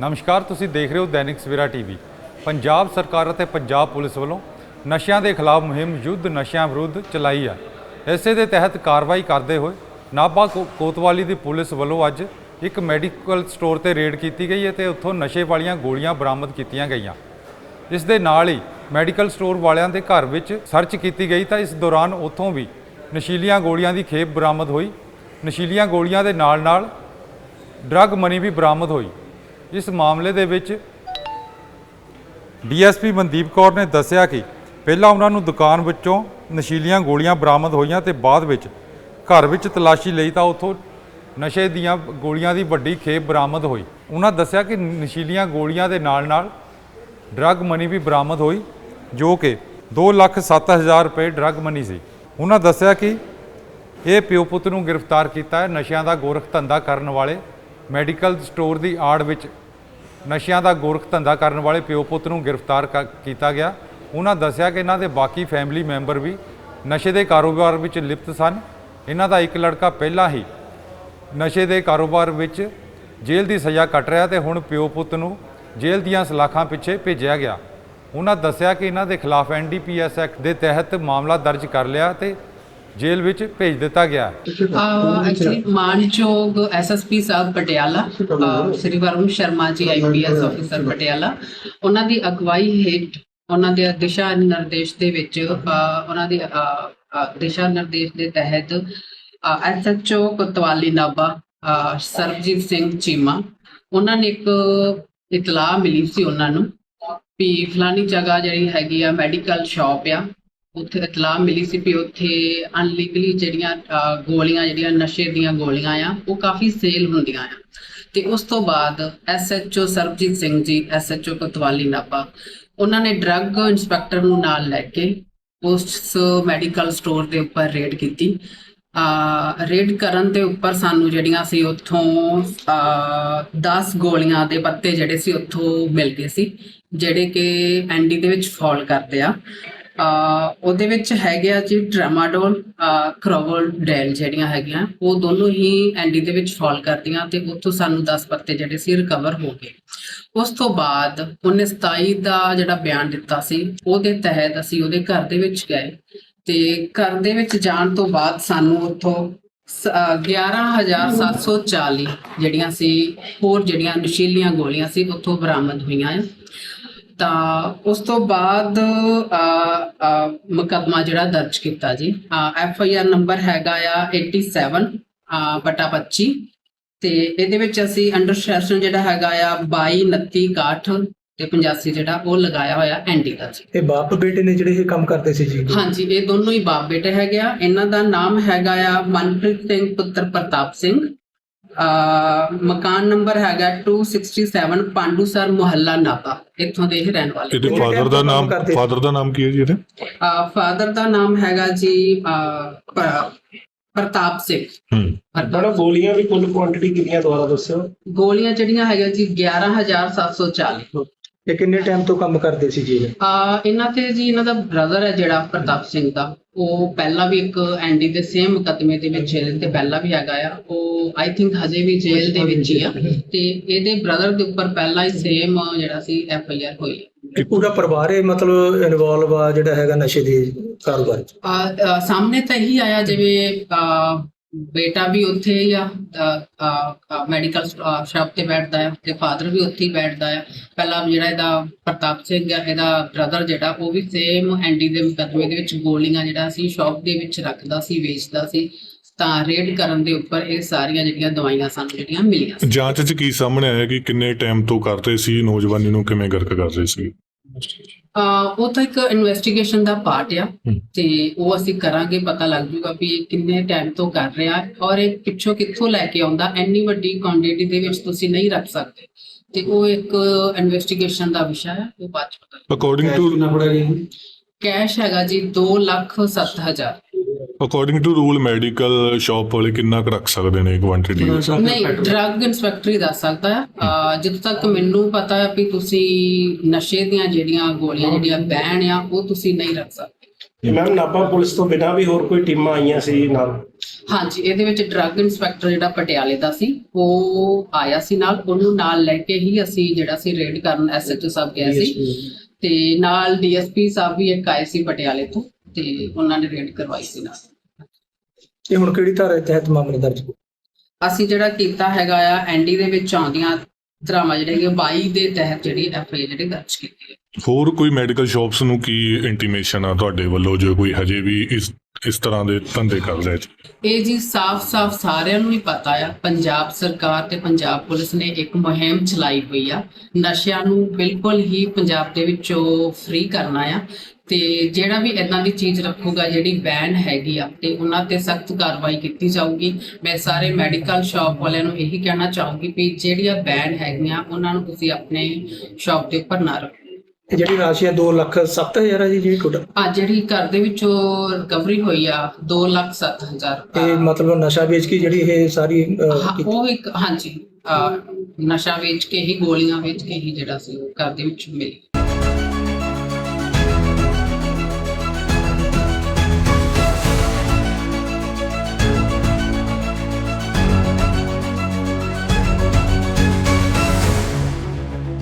ਨਮਸਕਾਰ, ਤੁਸੀਂ ਦੇਖ ਰਹੇ ਹੋ ਦੈਨਿਕ ਸਵੇਰਾ ਟੀਵੀ। ਪੰਜਾਬ ਸਰਕਾਰ ਅਤੇ ਪੰਜਾਬ ਪੁਲਿਸ ਵੱਲੋਂ ਨਸ਼ਿਆਂ ਦੇ ਖਿਲਾਫ ਮੁਹਿੰਮ ਯੁੱਧ ਨਸ਼ਿਆਂ ਵਿਰੁੱਧ ਚਲਾਈ ਹੈ ਇਸੇ ਦੇ ਤਹਿਤ ਕਾਰਵਾਈ ਕਰਦੇ ਹੋਏ ਨਾਭਾ ਕੋ- ਕੋਤਵਾਲੀ ਦੀ ਪੁਲਿਸ ਵੱਲੋਂ ਅੱਜ ਇੱਕ ਮੈਡੀਕਲ ਸਟੋਰ ਤੇ ਰੇਡ ਕੀਤੀ ਗਈ ਹੈ ਤੇ ਉੱਥੋਂ ਨਸ਼ੇ ਵਾਲੀਆਂ ਗੋਲੀਆਂ ਬਰਾਮਦ ਕੀਤੀਆਂ ਗਈਆਂ। ਇਸ ਦੇ ਨਾਲ ਹੀ ਮੈਡੀਕਲ ਸਟੋਰ ਵਾਲਿਆਂ ਦੇ ਘਰ ਵਿੱਚ ਸਰਚ ਕੀਤੀ ਗਈ ਤਾਂ ਇਸ ਦੌਰਾਨ ਉੱਥੋਂ ਵੀ ਨਸ਼ੀਲੀਆਂ ਗੋਲੀਆਂ ਦੀ ਖੇਪ ਬਰਾਮਦ ਹੋਈ। ਨਸ਼ੀਲੀਆਂ ਗੋਲੀਆਂ ਦੇ ਨਾਲ-ਨਾਲ ਡਰੱਗ ਮਨੀ ਵੀ ਬਰਾਮਦ ਹੋਈ। ਇਸ ਮਾਮਲੇ ਦੇ ਵਿੱਚ ਡੀਐਸਪੀ ਮਨਦੀਪ ਕੌਰ ਨੇ ਦੱਸਿਆ ਕਿ ਪਹਿਲਾਂ ਉਹਨਾਂ ਨੂੰ ਦੁਕਾਨ ਵਿੱਚੋਂ ਨਸ਼ੀਲੀਆਂ ਗੋਲੀਆਂ ਬਰਾਮਦ ਹੋਈਆਂ ਤੇ ਬਾਅਦ ਵਿੱਚ ਘਰ ਵਿੱਚ ਤਲਾਸ਼ੀ ਲਈ ਤਾਂ ਉੱਥੋਂ ਨਸ਼ੇ ਦੀਆਂ ਗੋਲੀਆਂ ਦੀ ਵੱਡੀ ਖੇਪ ਬਰਾਮਦ ਹੋਈ। ਉਹਨਾਂ ਦੱਸਿਆ ਕਿ ਨਸ਼ੀਲੀਆਂ ਗੋਲੀਆਂ ਦੇ ਨਾਲ-ਨਾਲ ਡਰੱਗ ਮਨੀ ਵੀ ਬਰਾਮਦ ਹੋਈ ਜੋ ਕਿ 2,07,000 ਰੁਪਏ ਡਰੱਗ ਮਨੀ ਸੀ। ਉਹਨਾਂ ਦੱਸਿਆ ਕਿ ਇਹ ਪਿਓ ਪੁੱਤ ਨੂੰ ਗ੍ਰਿਫਤਾਰ ਕੀਤਾ ਹੈ। ਨਸ਼ਿਆਂ ਦਾ ਗੋਰਖ ਧੰਦਾ ਕਰਨ ਵਾਲੇ ਮੈਡੀਕਲ ਸਟੋਰ ਦੀ ਆੜ ਵਿੱਚ ਨਸ਼ਿਆਂ ਦਾ ਗੋਰਖ ਧੰਦਾ ਕਰਨ ਵਾਲੇ ਪਿਓ ਪੁੱਤ ਨੂੰ ਗ੍ਰਿਫਤਾਰ ਕ- ਕੀਤਾ ਗਿਆ। ਉਹਨਾਂ ਦੱਸਿਆ ਕਿ ਇਹਨਾਂ ਦੇ ਬਾਕੀ ਫੈਮਿਲੀ ਮੈਂਬਰ ਵੀ ਨਸ਼ੇ ਦੇ ਕਾਰੋਬਾਰ ਵਿੱਚ ਲਿਪਤ ਸਨ। ਇਹਨਾਂ ਦਾ ਇੱਕ ਲੜਕਾ ਪਹਿਲਾਂ ਹੀ ਨਸ਼ੇ ਦੇ ਕਾਰੋਬਾਰ ਵਿੱਚ ਜੇਲ੍ਹ ਦੀ ਸਜ਼ਾ ਕੱਟ ਰਿਹਾ ਤੇ ਹੁਣ ਪਿਓ ਪੁੱਤ ਨੂੰ ਜੇਲ੍ਹ ਦੀਆਂ ਸਲਾਖਾਂ ਪਿੱਛੇ ਭੇਜਿਆ ਗਿਆ। ਉਹਨਾਂ ਦੱਸਿਆ ਕਿ ਇਹਨਾਂ ਦੇ ਖਿਲਾਫ ਐਨਡੀਪੀਐਸ ਐਕਟ ਦੇ ਤਹਿਤ ਮਾਮਲਾ ਦਰਜ ਕਰ ਲਿਆ ਤੇ ਜੇਲ੍ਹ ਵਿੱਚ ਭੇਜ ਦਿੱਤਾ ਗਿਆ। ਐਕਚੁਅਲੀ ਮਾਨਯੋਗ ਐਸਐਸਪੀ ਸਾਹਿਬ ਪਟਿਆਲਾ ਸ੍ਰੀ ਵਰੁਣ ਸ਼ਰਮਾ ਜੀ ਆਈਪੀਐਸ ਅਫੀਸਰ ਪਟਿਆਲਾ। ਉਹਨਾਂ ਦੀ ਅਗਵਾਈ ਹੇਠ, ਉਹਨਾਂ ਦੇ ਦਿਸ਼ਾ ਨਿਰਦੇਸ਼ ਦੇ ਵਿੱਚ ਉਹਨਾਂ ਦੇ ਦਿਸ਼ਾ ਨਿਰਦੇਸ਼ ਦੇ ਤਹਿਤ ਐਸਐਚਓ ਕੋਤਵਾਲੀ ਨਾਭਾ ਸਰਬਜੀਤ ਸਿੰਘ ਚੀਮਾ, ਉਹਨਾਂ ਨੇ ਇੱਕ ਇਤਲਾਹ ਮਿਲੀ ਸੀ ਉਹਨਾਂ ਨੂੰ ਵੀ ਫਲਾਨੀ ਜਗ੍ਹਾ ਜਿਹੜੀ ਹੈਗੀ ਆ, ਮੈਡੀਕਲ ਸ਼ਾਪ ਆ ਉੱਥੇ ਇਤਲਾਹ ਮਿਲੀ ਸੀ ਵੀ ਉੱਥੇ ਅਨਲੀਗਲੀ ਜਿਹੜੀਆਂ ਗੋਲੀਆਂ, ਜਿਹੜੀਆਂ ਨਸ਼ੇ ਦੀਆਂ ਗੋਲੀਆਂ ਆ, ਉਹ ਕਾਫੀ ਸੇਲ ਹੁੰਦੀਆਂ ਆ। ਤੇ ਉਸ ਤੋਂ ਬਾਅਦ ਐਸਐਚਓ ਸਰਬਜੀਤ ਸਿੰਘ ਜੀ ਐਸਐਚਓ ਕੋਤਵਾਲੀ ਨਾਪਾ ਉਹਨਾਂ ਨੇ ਡਰੱਗ ਇੰਸਪੈਕਟਰ ਨੂੰ ਨਾਲ ਲੈ ਕੇ ਉਸ ਮੈਡੀਕਲ ਸਟੋਰ ਦੇ ਉੱਪਰ ਰੇਡ ਕੀਤੀ। ਆ ਰੇਡ ਕਰਨ ਦੇ ਉੱਪਰ ਸਾਨੂੰ ਜਿਹੜੀਆਂ ਸੀ ਉੱਥੋਂ ਅ 10 ਗੋਲੀਆਂ ਦੇ ਪੱਤੇ ਜਿਹੜੇ ਸੀ ਉੱਥੋਂ ਮਿਲ ਗਏ ਸੀ, ਜਿਹੜੇ ਕਿ ਐਂਡੀ ਦੇ ਵਿੱਚ ਫਾਲ ਕਰਦੇ ਆ। ਉਹਦੇ ਵਿੱਚ ਹੈਗੇ ਆ ਜੀ ਟ੍ਰਾਮਾਡੋਲ ਕ੍ਰੋਵਲ ਡੈਲ ਜਿਹੜੀਆਂ ਹੈਗੀਆਂ, ਉਹ ਦੋਨੋਂ ਹੀ ਐਂਡੀ ਦੇ ਵਿੱਚ ਫਾਲ ਕਰਦੀਆਂ ਤੇ ਉੱਥੋਂ ਸਾਨੂੰ 10 ਪੱਤੇ ਜਿਹੜੇ ਸੀ ਰਿਕਵਰ ਹੋ ਗਏ। ਉਸ ਤੋਂ ਬਾਅਦ ਉਹਨੇ 27 ਦਾ ਜਿਹੜਾ ਬਿਆਨ ਦਿੱਤਾ ਸੀ, ਉਹਦੇ ਤਹਿਤ ਅਸੀਂ ਉਹਦੇ ਘਰ ਦੇ ਵਿੱਚ ਗਏ ਤੇ ਘਰ ਦੇ ਵਿੱਚ ਜਾਣ ਤੋਂ ਬਾਅਦ ਸਾਨੂੰ ਉੱਥੋਂ ਸ- ਅਹ 11740 ਜਿਹੜੀਆਂ ਸੀ, ਹੋਰ ਜਿਹੜੀਆਂ ਨਸ਼ੀਲੀਆਂ ਗੋਲੀਆਂ ਸੀ, ਉੱਥੋਂ ਬਰਾਮਦ ਹੋਈਆਂ ਆ। ਤਾਂ ਉਸ ਤੋਂ ਬਾਅਦ ਮੁਕੱਦਮਾ ਜਿਹੜਾ ਦਰਜ ਕੀਤਾ ਜੀ ਐਫ ਆਈ ਆਰ ਨੰਬਰ ਹੈਗਾ ਆ 87 ਅ, ਬਟਾ 25 ਤੇ ਇਹਦੇ ਵਿੱਚ ਅਸੀਂ ਅੰਡਰ ਸੈਸ਼ਨ ਜਿਹੜਾ ਹੈਗਾ ਆ 22 29 61 ਤੇ 85 ਜਿਹੜਾ ਉਹ ਲਗਾਇਆ ਹੋਇਆ ਐਨਡੀ ਦਾ ਜੀ। ਇਹ ਬਾਪ ਬੇਟੇ ਨੇ ਜਿਹੜੇ ਇਹ ਕੰਮ ਕਰਦੇ ਸੀ ਜੀ? ਹਾਂਜੀ ਇਹ ਦੋਨੋਂ ਹੀ ਬਾਪ ਬੇਟੇ ਹੈਗੇ ਆ। ਇਹਨਾਂ ਦਾ ਨਾਮ ਹੈਗਾ ਆ ਮਨਪ੍ਰੀਤ ਸਿੰਘ ਪੁੱਤਰ ਪ੍ਰਤਾਪ ਸਿੰਘ ਮਕਾਨ ਨੰਬਰ ਹੈਗਾ 267 ਪਾਂਡੂਸਰ ਮੁਹੱਲਾ ਨਾਪਾ ਇੱਥੋਂ ਦੇ ਹੀ ਰਹਿਣ ਵਾਲੇ ਇਹਦੇ ਫਾਦਰ ਦਾ ਨਾਮ? ਫਾਦਰ ਦਾ ਨਾਮ ਕੀ ਹੈ ਜੀ ਇਹਦੇ? ਫਾਦਰ ਦਾ ਨਾਮ ਹੈਗਾ ਜੀ ਪ੍ਰਤਾਪ ਸਿੰਘ। ਹੂੰ। ਬੜਾ ਗੋਲੀਆਂ ਵੀ ਕੁੱਲ ਕੁਆਂਟੀਟੀ ਕਿੰਨੀਆਂ ਦੁਆਰਾ ਦੱਸਿਓ? ਗੋਲੀਆਂ ਜਿਹੜੀਆਂ ਹੈਗੀਆਂ ਜੀ 11740 ਇਹ ਕਿੰਨੇ ਟਾਈਮ ਤੋਂ ਕੰਮ ਕਰਦੇ ਸੀ ਜੀ ਇਹ? ਆ ਇਹਨਾਂ ਤੇ ਜੀ ਇਹਨਾਂ ਦਾ ਬ੍ਰਦਰ ਹੈ ਜਿਹੜਾ ਪ੍ਰਤਾਪ ਸਿੰਘ ਦਾ। ਉਹ ਪਹਿਲਾਂ ਵੀ ਇੱਕ ਐਂਡੀ ਦੇ ਸੇਮ ਮੁਕੱਦਮੇ ਦੇ ਵਿੱਚ ਜੇਲ੍ਹ ਤੇ ਪਹਿਲਾਂ ਵੀ ਹੈਗਾ ਆ। ਉਹ ਆਈ ਥਿੰਕ ਹਜੇ ਵੀ ਜੇਲ੍ਹ ਦੇ ਵਿੱਚ ਹੀ ਆ। ਤੇ ਇਹਦੇ ਬ੍ਰਦਰ ਦੇ ਉੱਪਰ ਪਹਿਲਾਂ ਹੀ ਸੇਮ ਜਿਹੜਾ ਸੀ ਐਫ ਆਈ ਆਰ ਹੋਈ। ਇਹ ਪੂਰਾ ਪਰਿਵਾਰ ਇਹ ਮਤਲਬ ਇਨਵੋਲਵ ਆ ਜਿਹੜਾ ਹੈਗਾ ਨਸ਼ੇ ਦੇ ਕਾਰੋਬਾਰ 'ਚ? ਆ ਆ, ਸਾਹਮਣੇ ਤਾਂ ਇਹੀ ਆਇਆ ਜਿਵੇਂ ਆ, ਬੇਟਾ ਵੀ ਉੱਥੇ ਹੀ ਆ ਮੈਡੀਕਲ ਸ਼ਾਪ ਤੇ ਬੈਠਦਾ ਹੈ ਤੇ ਫਾਦਰ ਵੀ ਉੱਥੇ ਹੀ ਬੈਠਦਾ ਹੈ ਪਹਿਲਾਂ ਜਿਹੜਾ ਇਹਦਾ ਪ੍ਰਤਾਪ ਸਿੰਘ ਆ, ਇਹਦਾ ਬ੍ਰਦਰ ਜਿਹੜਾ, ਉਹ ਵੀ ਸੇਮ ਐਂਡੀ ਦੇ ਮੁਕੱਦਮੇ ਦੇ ਵਿੱਚ ਗੋਲੀਆਂ ਜਿਹੜਾ ਸੀ ਸ਼ਾਪ ਦੇ ਵਿੱਚ ਰੱਖਦਾ ਸੀ, ਵੇਚਦਾ ਸੀ। ਤਾਂ ਰੇਡ ਕਰਨ ਦੇ ਉੱਪਰ ਇਹ ਸਾਰੀਆਂ ਜਿਹੜੀਆਂ ਦਵਾਈਆਂ ਸਾਨੂੰ ਜਿਹੜੀਆਂ ਮਿਲੀਆਂ ਜਾਂਚ 'ਚ ਕੀ ਸਾਹਮਣੇ ਆਇਆ ਕਿ ਕਿੰਨੇ ਟਾਈਮ ਤੋਂ ਕਰਦੇ ਸੀ, ਨੌਜਵਾਨੀ ਨੂੰ ਕਿਵੇਂ ਗਰਕ ਕਰ ਰਹੇ ਸੀ? ਅਹ ਉਹ ਤਾਂ ਇੱਕ ਇਨਵੈਸਟੀਗੇਸ਼ਨ ਦਾ ਪਾਰਟ ਆ। ਹਮ। ਤੇ ਉਹ ਅਸੀਂ ਕਰਾਂਗੇ ਪਤਾ ਲੱਗ ਜੂਗਾ ਵੀ ਇਹ ਕਿੰਨੇ ਟਾਈਮ ਤੋਂ ਕਰ ਰਿਹਾ ਔਰ ਇਹ ਪਿੱਛੋਂ ਕਿੱਥੋਂ ਲੈ ਕੇ ਆਉਂਦਾ। ਇੰਨੀ ਵੱਡੀ ਕੁਆਂਟੀਟੀ ਦੇ ਵਿੱਚ ਤੁਸੀਂ ਨਹੀਂ ਰੱਖ ਸਕਦੇ। ਤੇ ਉਹ ਇੱਕ ਇਨਵੈਸਟੀਗੇਸ਼ਨ ਦਾ ਵਿਸ਼ਾ ਹੈ ਉਹ ਬਾਅਦ ਚ ਪਤਾ ਅਕੋਰਡਿੰਗ ਟੂ ਕੈਸ਼ ਹੈਗਾ ਜੀ 2 ਲੱਖ 7 ਹਜ਼ਾਰ। According to rule medical shop ਵਾਲੇ ਕਿੰਨਾ ਕੁ ਰੱਖ ਸਕਦੇ ਨੇ ਕੁਆਂਟੀਟੀ ਨਹੀਂ ਡਰੱਗ ਇਨਸਪੈਕਟਰ ਹੀ ਦੱਸ ਸਕਦਾ ਹੈ। ਜਿੱਥੋਂ ਤੱਕ ਮੈਨੂੰ ਪਤਾ ਹੈ ਵੀ ਤੁਸੀਂ ਨਸ਼ੇ ਦੀਆਂ ਜਿਹੜੀਆਂ ਗੋਲੀਆਂ ਜਿਹੜੀਆਂ ਬੈਨ ਆ ਉਹ ਤੁਸੀਂ ਨਹੀਂ ਰੱਖ ਸਕਦੇ। ਮੈਮ ਨਾਭਾ ਪੁਲਿਸ ਤੋਂ ਬਿਨਾਂ ਵੀ ਹੋਰ ਕੋਈ ਟੀਮਾਂ ਆਈਆਂ ਸੀ ਨਾਲ? ਹਾਂਜੀ ਇਹਦੇ ਵਿੱਚ ਡਰੱਗ ਇਨਸਪੈਕਟਰ ਜਿਹੜਾ ਪਟਿਆਲੇ ਦਾ ਸੀ ਉਹ ਆਇਆ ਸੀ ਨਾਲ। ਉਹਨੂੰ ਨਾਲ ਲੈ ਕੇ ਹੀ ਅਸੀਂ ਜਿਹੜਾ ਸੀ ਰੇਡ ਕਰਨ ਐਸਐਚਓ ਸਾਹਿਬ ਗਏ ਸੀ। ਤੇ ਨਾਲ ਡੀਐਸਪੀ ਸਾਹਿਬ ਵੀ ਇੱਕ ਆਏ ਸੀ ਪਟਿਆਲੇ ਤੋਂ। ਤੇ ਉਹਨਾਂ ਨੇ ਰੇਡ ਕਰਵਾਈ ਸੀ ਨਾਲ। ਇਹ ਹੁਣ ਕਿਹੜੀ ਧਾਰਾ ਦੇ ਤਹਿਤ ਮਾਮਲਾ ਦਰਜ ਅਸੀਂ ਜਿਹੜਾ ਕੀਤਾ ਹੈਗਾ ਆ ਐਨਡੀ ਦੇ ਵਿੱਚ ਆਉਂਦੀਆਂ ਧਰਾਵਾਂ ਜਿਹੜੇ ਹੈਗੇ 22 ਦੇ ਤਹਿਤ ਜਿਹੜੀ ਐਫਆਈ ਜਿਹੜੀ ਦਰਜ ਕੀਤੀ ਹੈ। ਹੋਰ ਕੋਈ ਮੈਡੀਕਲ ਸ਼ਾਪਸ ਨੂੰ ਕੀ ਇੰਟੀਮੇਸ਼ਨ ਆ ਤੁਹਾਡੇ ਵੱਲੋਂ? ਜੋ ਕੋਈ ਹਜੇ ਵੀ ਇਸ ਇਸ ਤਰ੍ਹਾਂ ਦੇ ਧੰਦੇ ਕਰ ਜੀ। ਇਹ ਜੀ ਸਾਫ਼-ਸਾਫ਼ ਸਾਰਿਆਂ ਨੂੰ ਹੀ ਪਤਾ ਆ, ਪੰਜਾਬ ਸਰਕਾਰ ਤੇ ਪੰਜਾਬ ਪੁਲਿਸ ਨੇ ਇੱਕ ਮੁਹਿੰਮ ਚਲਾਈ ਹੋਈ ਆ। ਨਸ਼ਿਆਂ ਨੂੰ ਬਿਲਕੁਲ ਹੀ ਪੰਜਾਬ ਦੇ ਵਿੱਚੋਂ ਫ੍ਰੀ ਕਰਨਾ ਆ ਤੇ ਜਿਹੜਾ ਵੀ ਇਦਾਂ ਦੀ ਚੀਜ਼ ਰੱਖੂਗਾ, ਜਿਹੜੀ ਬੈਨ ਹੈਗੀ ਆ ਤੇ ਉਹਨਾਂ ਤੇ ਸਖਤ ਕਾਰਵਾਈ ਕੀਤੀ ਜਾਊਗੀ। ਮੈਂ ਸਾਰੇ ਮੈਡੀਕਲ ਸ਼ਾਪ ਵਾਲਿਆਂ ਨੂੰ ਇਹੀ ਕਹਿਣਾ ਚਾਹੂੰਗੀ ਵੀ ਜਿਹੜੀਆਂ ਬੈਨ ਹੈਗੀਆਂ, ਉਹਨਾਂ ਨੂੰ ਤੁਸੀਂ ਆਪਣੇ ਸ਼ਾਪ ਦੇ ਉੱਪਰ ਨਾ ਰੱਖੋ। ਇਹ ਜਿਹੜੀ ਰਾਸ਼ੀ ਹੈ 2 ਲੱਖ 7 ਹਜ਼ਾਰ ਹੈ ਜੀ ਜਿਹੜੀ ਟੋਟਲ ਆ ਜਿਹੜੀ ਘਰ ਦੇ ਵਿੱਚੋਂ ਰਿਕਵਰੀ ਹੋਈ ਆ 2 ਲੱਖ ਸੱਤ ਹਜ਼ਾਰ ਇਹ ਮਤਲਬ ਨਸ਼ਾ ਵੇਚ ਕੇ ਜਿਹੜੀ ਇਹ ਸਾਰੀ ਅਹ, ਹਾਂ, ਕੀਤੀ- ਉਹ ਇੱਕ ਹਾਂਜੀ ਅਹ, ਨਸ਼ਾ ਵੇਚ ਕੇ ਹੀ ਗੋਲੀਆਂ ਵੇਚ ਕੇ ਹੀ ਜਿਹੜਾ ਸੀ ਉਹ ਘਰ ਦੇ ਵਿੱਚ ਮਿਲੀ।